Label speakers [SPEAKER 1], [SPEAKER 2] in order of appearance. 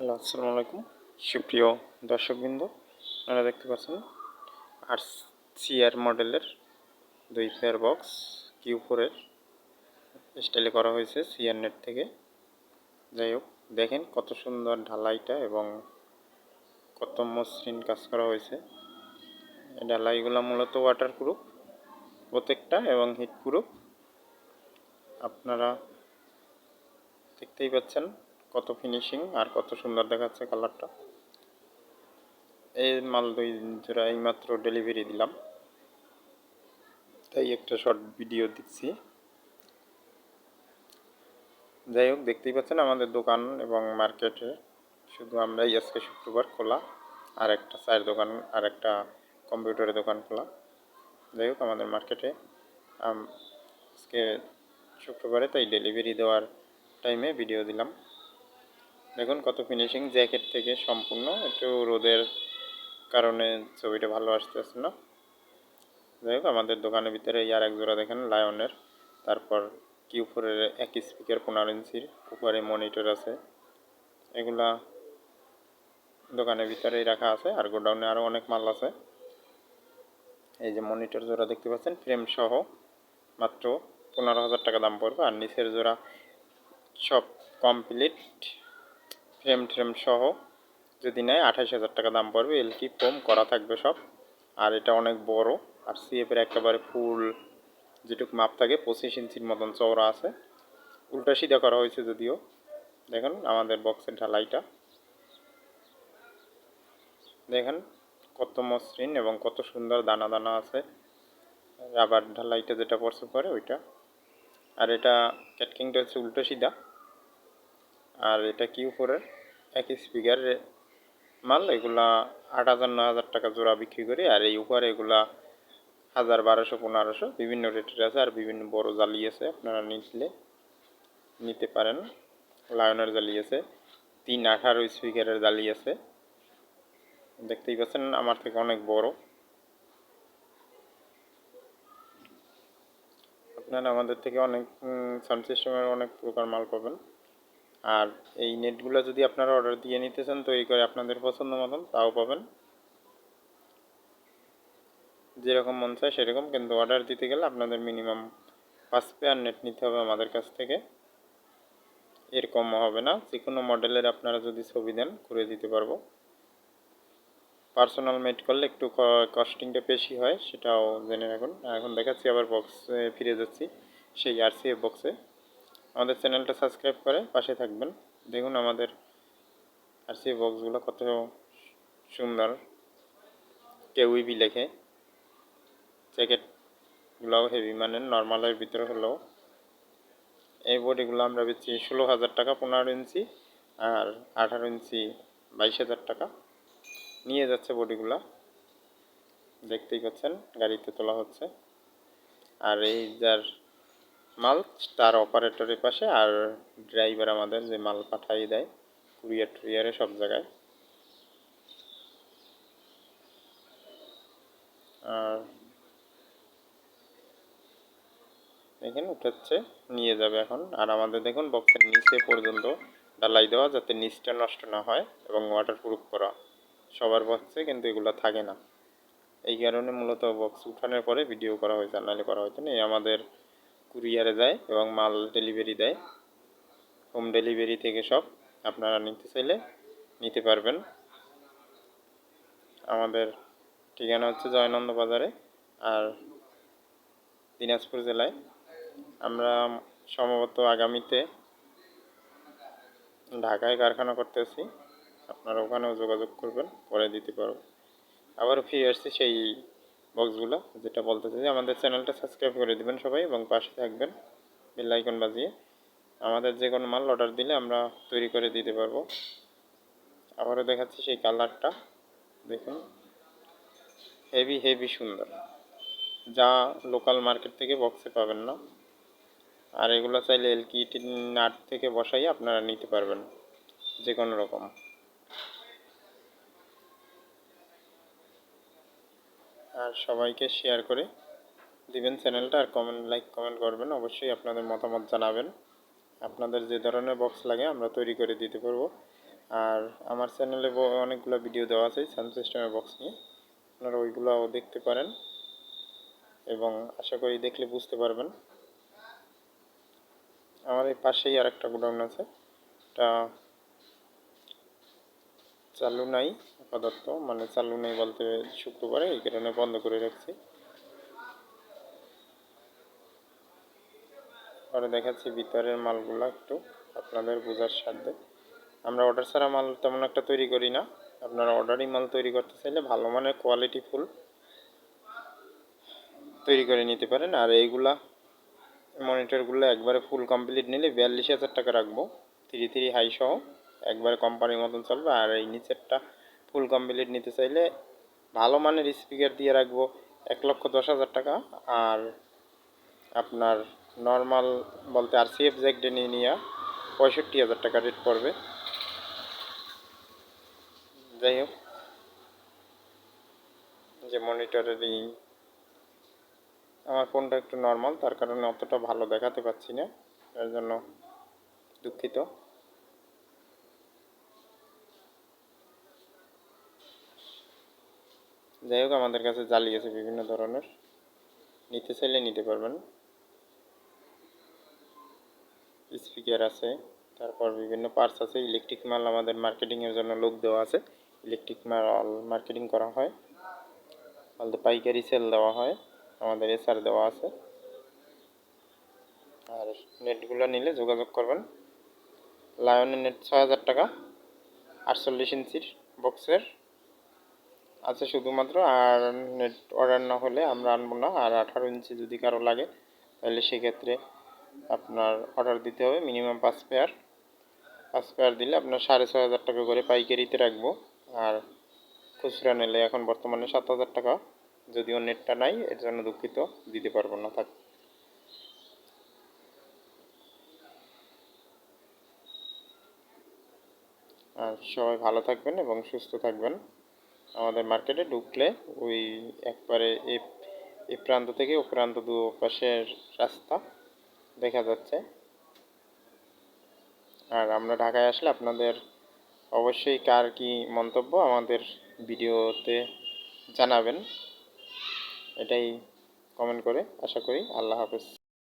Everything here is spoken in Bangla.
[SPEAKER 1] হ্যালো, আসসালামু আলাইকুম। সুপ্রিয় দর্শকবৃন্দ, আপনারা দেখতে পাচ্ছেন আর সিআর মডেলের দুই পেয়ার বক্স কিউ ফোরের স্টাইলে করা হয়েছে সিআর নেট থেকে। যাই হোক, দেখেন কত সুন্দর ঢালাইটা এবং কত মসৃণ কাজ করা হয়েছে। ঢালাইগুলো মূলত ওয়াটার প্রুফ প্রত্যেকটা এবং হিট প্রুফ আপনারা দেখতেই পাচ্ছেন কত ফিনিশিং আর কত সুন্দর দেখাচ্ছে কালারটা এই মাল দুই জোড়া এইমাত্র ডেলিভারি দিলাম। তাই একটা শর্ট ভিডিও দিচ্ছি। যাই হোক, দেখতেই পাচ্ছেন আমাদের দোকান এবং মার্কেটে শুধু আমরাই আজকে শুক্রবার খোলা। আর একটা চায়ের দোকান, আর একটা কম্পিউটারের দোকান খোলা। যাই হোক, আমাদের মার্কেটে আজকে শুক্রবারে তাই ডেলিভারি দেওয়ার টাইমে ভিডিও দিলাম। দেখুন কত ফিনিশিং জ্যাকেট থেকে সম্পূর্ণ, একটু রোদের কারণে ছবিটা ভালো আসতেছে না। যাই হোক, আমাদের দোকানের ভিতরে ইয়ার এক জোড়া দেখেন লায়নের তারপর কিউ ফোরের এক স্পিকার পনেরো ইঞ্চির, উপরে মনিটর আছে। এগুলা দোকানের ভিতরেই রাখা আছে, আর গোডাউনে আরও অনেক মাল আছে। এই যে মনিটর জোড়া দেখতে পাচ্ছেন ফ্রেম সহ মাত্র পনেরো হাজার টাকা দাম পড়বে, আর নিচের জোড়া সব কমপ্লিট ফ্রেম ট্রেম সহ যদি নেয় আঠাশ হাজার টাকা দাম পড়বে, এলকি ফোম করা থাকবে সব। আর এটা অনেক বড়, আর সিএফের একেবারে ফুল যেটুকু মাপ থাকে, পঁচিশ ইঞ্চির মতন চওড়া আছে। উল্টা সিধা করা হয়েছে যদিও। দেখেন আমাদের বক্সের ঢালাইটা। দেখেন কত মসৃণ এবং কত সুন্দর দানা দানা আছে। রাবার ঢালাইটা যেটা পড়ছে পরে ওইটা। আর এটা ক্যাটকিংটা হচ্ছে উল্টো সিধা। আর এটা কি ফোরের একই স্পিকার মাল, এগুলা আট হাজার, নয় হাজার টাকা জোড়া বিক্রি করি। আর এই উপরে এগুলা হাজার, বারোশো, পনেরোশো বিভিন্ন রেটের আছে আর বিভিন্ন বড় জালি আছে। আপনারা নিলে নিতে পারেন। লায়নের জালি আছে। তিন আঠারো স্পিকারের জালি আছে। দেখতেই পাচ্ছেন আমার থেকে অনেক বড়। আপনারা আমাদের থেকে অনেক সাউন্ড সিস্টেমের অনেক প্রকার মাল পাবেন। আর এই নেটগুলো যদি আপনারা অর্ডার দিয়ে নিতে চান, তৈরি করে আপনাদের পছন্দ মতন, তাও পাবেন। যেরকম মন চায় সেরকম, কিন্তু অর্ডার দিতে গেলে আপনাদের মিনিমাম পাঁচ পেয়ার নেট নিতে হবে আমাদের কাছ থেকে। এরকম হবে না যে কোনো মডেলের আপনারা যদি ছবি দেন, করে দিতে পারব। পার্সোনাল মেড করলে একটু কস্টিংটা বেশি হয়, সেটাও জেনে রাখুন। এখন দেখাচ্ছি, আবার বক্সে ফিরে যাচ্ছি, সেই আরসিএফ বক্সে আমাদের চ্যানেলটা সাবস্ক্রাইব করে পাশে থাকবেন। দেখুন আমাদের আরসিএফ বক্সগুলো কত সুন্দর। কেউইবি লেখে। জ্যাকেটগুলোও হেভি মানে নর্মালের ভিতরে হলেও। এই বডিগুলো আমরা বেচি ষোলো হাজার টাকা, পনেরো ইঞ্চি আর আঠারো ইঞ্চি বাইশ হাজার টাকা। নিয়ে যাচ্ছে বডিগুলো দেখতেই পাচ্ছেন, গাড়িতে তোলা হচ্ছে। আর এই যার মাল স্টার অপারেটরের পাশে আর ড্রাইভার আমাদের যে মাল পাঠাই দেয় কুরিয়ার টুরিয়ারে সব জায়গায়। আর দেখেন উঠাচ্ছে, নিয়ে যাবে এখন। আর আমাদের দেখুন বক্সের নিচে পর্যন্ত ডালাই দেওয়া যাতে নিচটা নষ্ট না হয় এবং ওয়াটার প্রুফ করা। সবার বক্সে কিন্তু এগুলো থাকে না। এই কারণে মূলত বক্স উঠানোর পরে ভিডিও করা হয়েছে নাহলে করা হয়েছে না এই আমাদের কুরিয়ারে যায় এবং মাল ডেলিভারি দেয়। হোম ডেলিভারি থেকে সব আপনারা নিতে চাইলে নিতে পারবেন। আমাদের ঠিকানা হচ্ছে জয়নন্দ বাজারে আর দিনাজপুর জেলায়। আমরা সম্ভবত আগামীতে ঢাকায় কারখানা করতেছি। আপনারা ওখানেও যোগাযোগ করবেন, পরে দিতে পারব। আবার ফিরে আসছি সেই বক্সগুলো, যেটা বলতে চাই আমাদের চ্যানেলটা সাবস্ক্রাইব করে দেবেন সবাই এবং পাশে থাকবেন বেল আইকন বাজিয়ে। আমাদের যে কোনো মাল অর্ডার দিলে আমরা তৈরি করে দিতে পারব। আবারও দেখাচ্ছি সেই কালারটা। দেখুন। হেভি হেভি সুন্দর। যা লোকাল মার্কেট থেকে বক্সে পাবেন না। আর এগুলো চাইলে এলকি নাট থেকে বসাই আপনারা নিতে পারবেন। যে কোনো রকম। আর সবাইকে শেয়ার করে দিবেন চ্যানেলটা আর কমেন্ট লাইক কমেন্ট করবেন। অবশ্যই আপনাদের মতামত জানাবেন। আপনাদের যে ধরনের বক্স লাগে, আমরা তৈরি করে দিতে পারব। আর আমার চ্যানেলে অনেকগুলো ভিডিও দেওয়া আছে সাউন্ড সিস্টেমের বক্স নিয়ে। আপনারা ওইগুলোও দেখতে পারেন এবং আশা করি দেখলে বুঝতে পারবেন। আমার এই পাশেই আর একটা গোডাউন আছে। এটা চালু নাই আপাতত মানে চালু নেই বলতে শুক্রবারে, এই কারণে বন্ধ করে রাখছি। পরে দেখাচ্ছি ভিতরের মালগুলো একটু, আপনাদের বোঝার স্বার্থে আমরা অর্ডার ছাড়া মাল তেমন একটা তৈরি করি না। আপনারা অর্ডারই মাল তৈরি করতে চাইলে ভালো মানের কোয়ালিটি ফুল তৈরি করে নিতে পারেন। আর এইগুলা মনিটরগুলো একবারে ফুল কমপ্লিট নিলে বিয়াল্লিশ হাজার টাকা রাখব, থ্রি থ্রি হাই সহ। একবারে কোম্পানির মতন চলবে আর এই নিচেরটা ফুল কমপ্লিট নিতে চাইলে ভালো মানের স্পিকার দিয়ে রাখব এক লক্ষ দশ হাজার টাকা। আর আপনার নর্মাল বলতে আর সিএফ জ্যাক ডেনে নিয়ে পঁয়ষট্টি হাজার টাকা রেট পড়বে। যাই হোক, যে মনিটরের এই আমার ফোনটা একটু নর্মাল তার কারণে অতটা ভালো দেখাতে পাচ্ছি না, এর জন্য দুঃখিত। যাই হোক, আমাদের কাছে জালি আছে বিভিন্ন ধরনের। নিতে চাইলে নিতে পারবেন। স্পিকার আছে, তারপর বিভিন্ন পার্টস আছে। ইলেকট্রিক মাল আমাদের মার্কেটিংয়ের জন্য লোক দেওয়া আছে। ইলেকট্রিক মাল মার্কেটিং করা হয়। বলতে পাইকারি সেল দেওয়া হয়। আমাদের এসআর দেওয়া আছে। আর নেটগুলো নিলে যোগাযোগ করবেন। লায়নের নেট ছয় হাজার টাকা। আটচল্লিশ ইঞ্চির বক্সের আছে শুধুমাত্র, আর নেট অর্ডার না হলে আমরা আনব না। আর আঠারো ইঞ্চি যদি কারও লাগে, তাহলে সেক্ষেত্রে আপনার অর্ডার দিতে হবে মিনিমাম পাঁচ পেয়ার পাঁচ পেয়ার দিলে আপনার সাড়ে ছয় হাজার টাকা করে পাইকারিতে রাখব। আর খুচরা নিলে এখন বর্তমানে সাত হাজার টাকা। যদিও নেটটা নাই, এর জন্য দুঃখিত, দিতে পারব না, থাক। আর সবাই ভালো থাকবেন এবং সুস্থ থাকবেন। আমাদের মার্কেটে ঢুকলে ওই একবারে এ প্রান্ত থেকে ও প্রান্ত দু পাশের রাস্তা দেখা যাচ্ছে। আর আমরা ঢাকায় আসলে আপনাদের অবশ্যই কার কি মন্তব্য আমাদের ভিডিওতে জানাবেন। এটাই কমেন্ট করে আশা করি। আল্লাহ হাফেজ।